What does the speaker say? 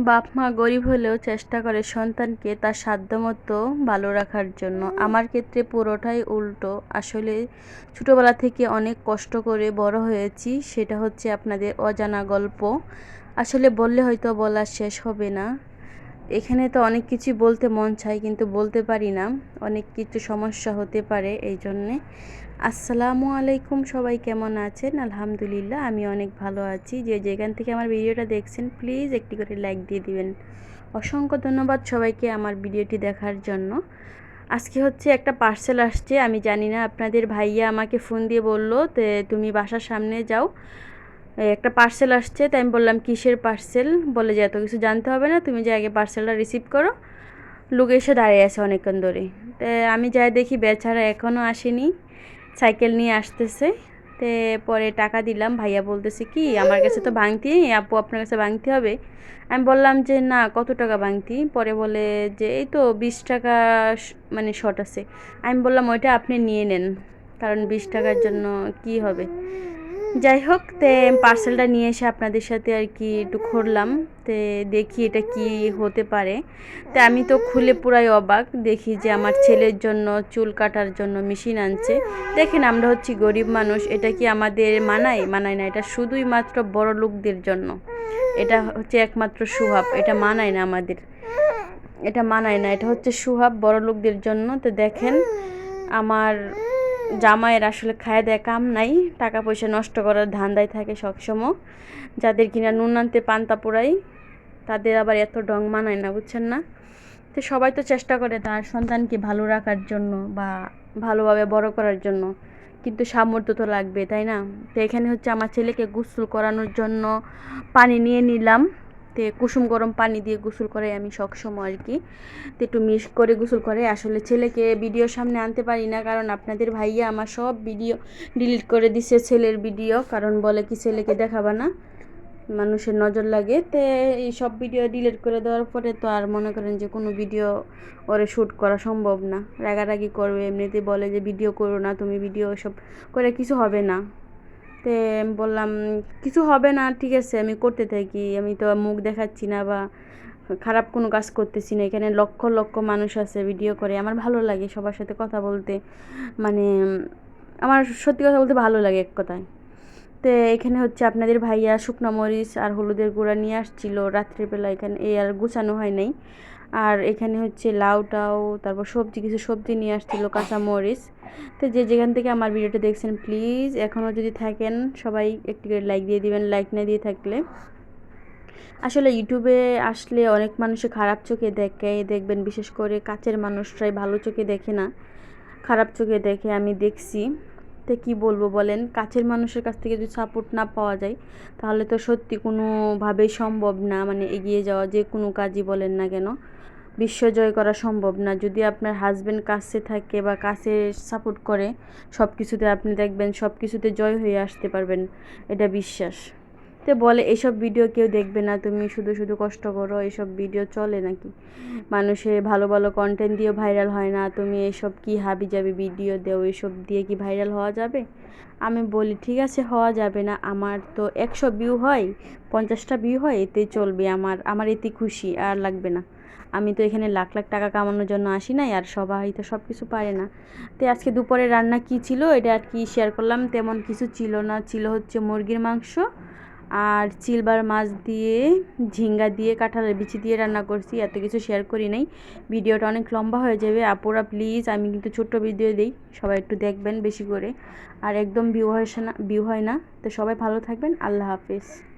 বাপ মা গরিব হলেও চেষ্টা করে সন্তানকে তার সাধ্যমতো ভালো রাখার জন্য। আমার ক্ষেত্রে পুরোটাই উল্টো। আসলে ছোটোবেলা থেকে অনেক কষ্ট করে বড় হয়েছি, সেটা হচ্ছে আপনাদের অজানা গল্প। আসলে বললে হয়তো বলা শেষ হবে না। এখানে তো অনেক কিছু বলতে মন চায়, কিন্তু বলতে পারি না। অনেক কিছু সমস্যা হতে পারে এই জন্যে আসসালামু আলাইকুম, সবাই কেমন আছেন? আলহামদুলিল্লাহ, আমি অনেক ভালো আছি। যে যেখান থেকে আমার ভিডিওটা দেখছেন প্লিজ একটি করে লাইক দিয়ে দিবেন। অসংখ্য ধন্যবাদ সবাইকে আমার ভিডিওটি দেখার জন্য। আজকে হচ্ছে একটা পার্সেল আসছে, আমি জানি না, আপনাদের ভাইয়া আমাকে ফোন দিয়ে বলল, তে, তুমি বাসার সামনে যাও। একটা পার্সেল আসছে, তাই আমি বললাম, কিসের পার্সেল বলে যে, এত কিছু জানতে হবে না, তুমি যে আগে পার্সেলটা রিসিভ করো। লোক এসে দাঁড়িয়ে আছে অনেকক্ষণ ধরে। তো আমি যাই দেখি, বেচারা এখনও আসেনি, সাইকেল নিয়ে আসতেছে। তে পরে টাকা দিলাম, ভাইয়া বলতেছে কি, আমার কাছে তো ভাঙতি আপু আপনার কাছে ভাঙতি হবে? আমি বললাম যে, না, কত টাকা ভাঙতি পরে বলে যে, এই তো বিশ টাকা মানে শর্ট আছে। আমি বললাম, ওইটা আপনি নিয়ে নেন, কারণ বিশ টাকার জন্য কি হবে? যাই হোক, তে পার্সেলটা নিয়ে এসে আপনাদের সাথে আর কি একটু খুললাম তে দেখি এটা কি হতে পারে। তে আমি তো খুলে পুরাই অবাক। দেখি যে আমার ছেলের জন্য চুল কাটার জন্য মেশিন আনছে। দেখেন আমরা হচ্ছি গরিব মানুষ, এটা কি আমাদের মানায়? মানায় না, এটা শুধুই মাত্র বড় লোকদের জন্য। এটা হচ্ছে একমাত্র সুহাব এটা মানায় না আমাদের। এটা মানায় না, এটা হচ্ছে সুহাব বড় লোকদের জন্য। তো দেখেন, আমার জামাইয়ের আসলে খায় দেয় কাম নাই, টাকা পয়সা নষ্ট করার ধান্দায় থাকে সবসময়। যাদের কিনা নুন আনতে পান্তা পোড়াই, তাদের আবার এত ডং মানায় না, বুঝছেন না? তো সবাই তো চেষ্টা করে তার সন্তানকে ভালো রাখার জন্য বা ভালোভাবে বড় করার জন্য। কিন্তু সামর্থ্য তো লাগবে, তাই না? তো এখানে হচ্ছে আমার ছেলেকে গোসল করানোর জন্য পানি নিয়ে নিলাম। তে কুসুম গরম পানি দিয়ে গোসল করে আমি সবসময় আর কি। তো একটু মিক্স করে গোসল করে। আসলে ছেলেকে ভিডিওর সামনে আনতে পারি না, কারণ আপনাদের ভাইয়া আমার সব ভিডিও ডিলিট করে দিছে ছেলের ভিডিও কারণ বলে কি ছেলেকে দেখাবা না, মানুষের নজর লাগে। তো এই সব ভিডিও ডিলিট করে দেওয়ার পরে তো আর মনে করেন যে কোনো ভিডিও ওরে শ্যুট করা সম্ভব না। রাগারাগি করবে, এমনিতে বলে যে ভিডিও করো না, তুমি ভিডিও সব করে কিছু হবে না। তে বললাম, কিছু হবে না, ঠিক আছে, আমি করতে থাকি, আমি তো মুখ দেখাচ্ছি না বা খারাপ কোনো কাজ করতেছি না। এখানে লক্ষ লক্ষ মানুষ আছে ভিডিও করে, আমার ভালো লাগে সবার সাথে কথা বলতে। মানে আমার সত্যি কথা বলতে ভালো লাগে এক কথায়। তো এখানে হচ্ছে আপনাদের ভাইয়া শুকনো মরিচ আর হলুদের গুঁড়া নিয়ে আসছিল রাত্রিবেলা এখানে এই আর গুছানো হয় নাই। আর এখানে হচ্ছে লাউ টাউ তারপর সবজি, কিছু সবজি নিয়ে আসছিল কাঁচা মরিচ। তো যে যেখান থেকে আমার ভিডিওটা দেখছেন প্লিজ এখনও যদি থাকেন, সবাই একটি করে লাইক দিয়ে দিবেন লাইক না দিয়ে থাকলে। আসলে ইউটিউবে আসলে অনেক মানুষে খারাপ চোখে দেখে, দেখবেন বিশেষ করে কাছের মানুষরাই ভালো চোখে দেখে না, খারাপ চোখে দেখে আমি দেখছি। তো কী বলব বলেন, কাছের মানুষের কাছ থেকে যদি সাপোর্ট না পাওয়া যায়, তাহলে তো সত্যি কোনোভাবেই সম্ভব না মানে এগিয়ে যাওয়া যে কোনো কাজই বলেন না কেন। বিশ্ব জয় করা সম্ভব না। যদি আপনার হাজব্যান্ড কাছে থাকে বা কাছে সাপোর্ট করে সব কিছুতে আপনি দেখবেন সব কিছুতে জয় হয়ে আসতে পারবেন। এটা বিশ্বাস। তো বলে, এসব ভিডিও কেউ দেখবে না, তুমি শুধু শুধু কষ্ট করো, এসব ভিডিও চলে নাকি? মানুষের ভালো ভালো কন্টেন্ট দিয়েও ভাইরাল হয় না, তুমি এসব কি হাবি যাবে ভিডিও দেও, এসব দিয়ে কি ভাইরাল হওয়া যাবে? আমি বলি, ঠিক আছে, হওয়া যাবে না, আমার তো একশো ভিউ হয়, পঞ্চাশটা ভিউ হয়, এতে চলবে আমার আমার এতে খুশি, আর লাগবে না। আমি তো এখানে লাখ লাখ টাকা কামানোর জন্য আসি নাই, আর সবাই তো সব কিছু পারে না। তো আজকে দুপুরে রান্না কি ছিল, এটা আর কি শেয়ার করলাম, তেমন কিছু ছিল না, ছিল হচ্ছে মুরগির মাংস আর চিলবার মাছ দিয়ে, ঝিঙ্গা দিয়ে কাঁঠালের বিচি দিয়ে রান্না করছি। এত কিছু শেয়ার করি নাই। ভিডিওটা অনেক লম্বা হয়ে যাবে। আপুরা প্লিজ আমি কিন্তু ছোট্ট ভিডিও দিই। সবাই একটু দেখবেন বেশি করে। আর একদম ভিউ হয় না ভিউ হয় না। তো সবাই ভালো থাকবেন। আল্লাহ হাফিজ।